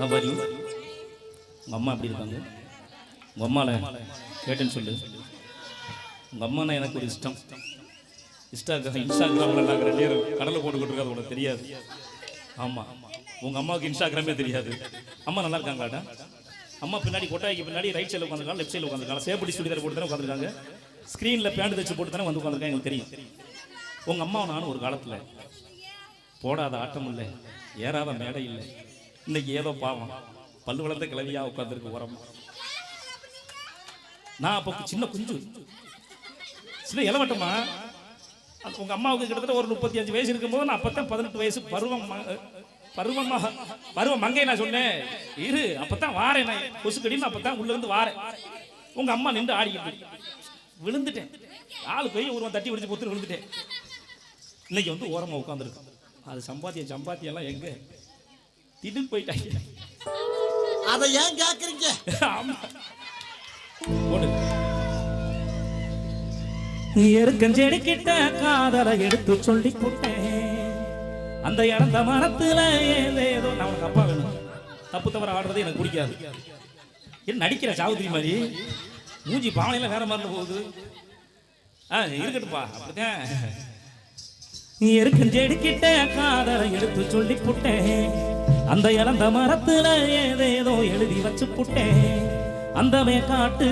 வரி உங்கள் அம்மா எப்படி இருக்காங்க? உங்கள் அம்மாவில் கேட்டேன்னு சொல்லு. உங்கள் அம்மானா எனக்கு ஒரு இஷ்டம். இன்ஸ்டாகிராம் இன்ஸ்டாகிராமில் நாங்கள் ரெண்டு பேரும் கடலை போட்டுக்கிட்டு இருக்கோம் உனக்கு தெரியாது. ஆமாம் உங்கள் அம்மாவுக்கு இன்ஸ்டாகிராமே தெரியாது. அம்மா நல்லா இருக்காங்களாடா? அம்மா பின்னாடி கொட்டாய்க்கு பின்னாடி ரைட் சைடில் உட்காந்துருக்காங்க லெஃப்ட் சைடில் உட்காந்துருக்காங்க சேப்படி சுடிதார் போட்டு தானே உட்காந்துருக்காங்க ஸ்க்ரீனில் பேண்ட் தச்சு போட்டு தானே வந்து உட்காந்துருக்காங்க எங்களுக்கு தெரியும். உங்கள் அம்மா நானும் ஒரு காலத்தில் போடாத ஆட்டம் இல்லை ஏறாத மேடை இல்லை. இன்னைக்கு ஏதோ பாவம். பல்லு வளர்ந்த கிளவியா உட்காந்துருக்கு உரம் நான் அப்போ சின்ன குஞ்சு. சின்ன இளவட்டமா? உங்க அம்மாவுக்கு கிட்டத்தட்ட ஒரு முப்பத்தி அஞ்சு வயசு இருக்கும்போது நான் அப்பதான் பதினெட்டு வயசு பருவம் பருவமாக பருவம் பருவ மங்கை நான் சொன்னேன். இரு அப்பதான் வாரேன் நான். கொசுக்கடின்னு அப்பதான் உள்ள இருந்து வாரேன். உங்க அம்மா நின்று ஆடிக்கிட்டு விழுந்துட்டேன். ஆளு போய் ஒருவன் தட்டி பிடிச்சு பொத்து விழுந்துட்டேன். இன்னைக்கு வந்து ஓரமாக உட்காந்துருக்கு அது சம்பாத்தியம் சம்பாத்தியெல்லாம் எங்கே? திடீர்னு போயிட்டாங்க. அதை ஏன் கேக்குறீங்க? ஆமா. எருக்கஞ்செடி கிட்ட காதலை எடுத்து சொல்லி அந்த இறந்த மரத்துல ஏதேதோ நான் உனக்கு அப்பா வேணும். தப்பு தவற ஆடுறது எனக்கு பிடிக்காது. என்ன நடிக்கிற சாவுத்திரி மாதிரி? மூஞ்சி பாவனையில வேற மாதிரி போகுது. ஆ இருக்கட்டும்பா அப்படித்தான். எருக்கஞ்செடி கிட்ட காதலை எடுத்து சொல்லி போட்டேன் அந்த இறந்த மரத்துல ஏதேதோ எழுதி வச்சு புட்டேன். அந்த காட்டு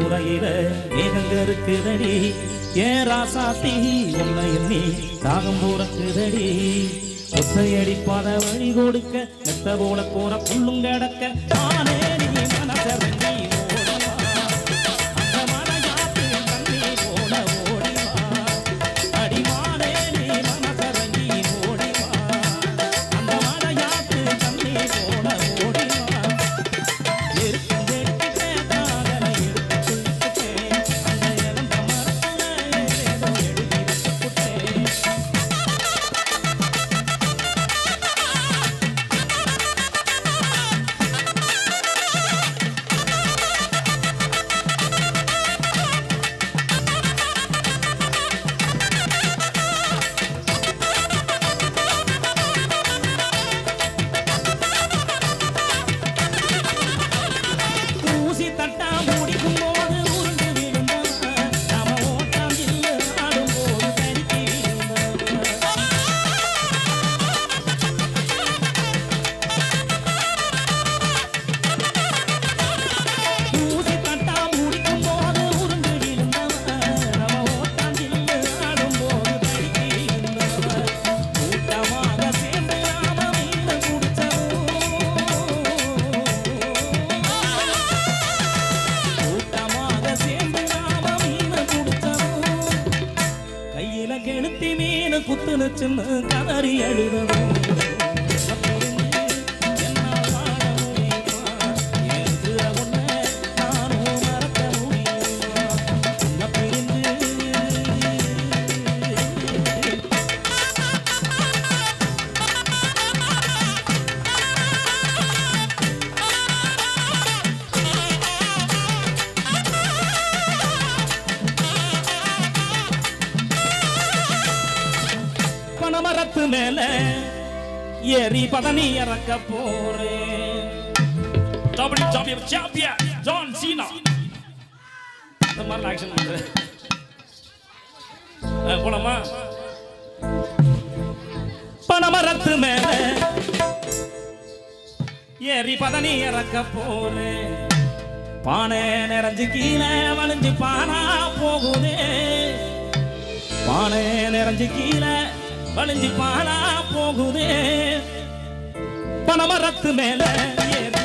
முறையில மேகங்க இருக்குதடி. ஏ ராசாத்தி உன்னை எண்ணி தாகம் போறக்குதடி. ஒத்தையடி பாத வழி கொடுக்க மெத்த போல போற புல்லும் கிடக்க. நானே நீ மனசரங்கி down. சின்ன கதறி எழுதவும் மேல ஏறி பதனி இறக்க போறேன் kabaddi champion champion John Cena. இந்த மாதிரி ஆக்ஷன் போலாமா? பனமரத்து மேல ஏறி பதனி இறக்க போறேன் பானை நிறைஞ்சு கீழே வளைஞ்சு பானா போகுதே. பானை நிறைஞ்சு கீழே வளைஞ்சு பாலா போகுதே. பனமரத்து மேல ஏறி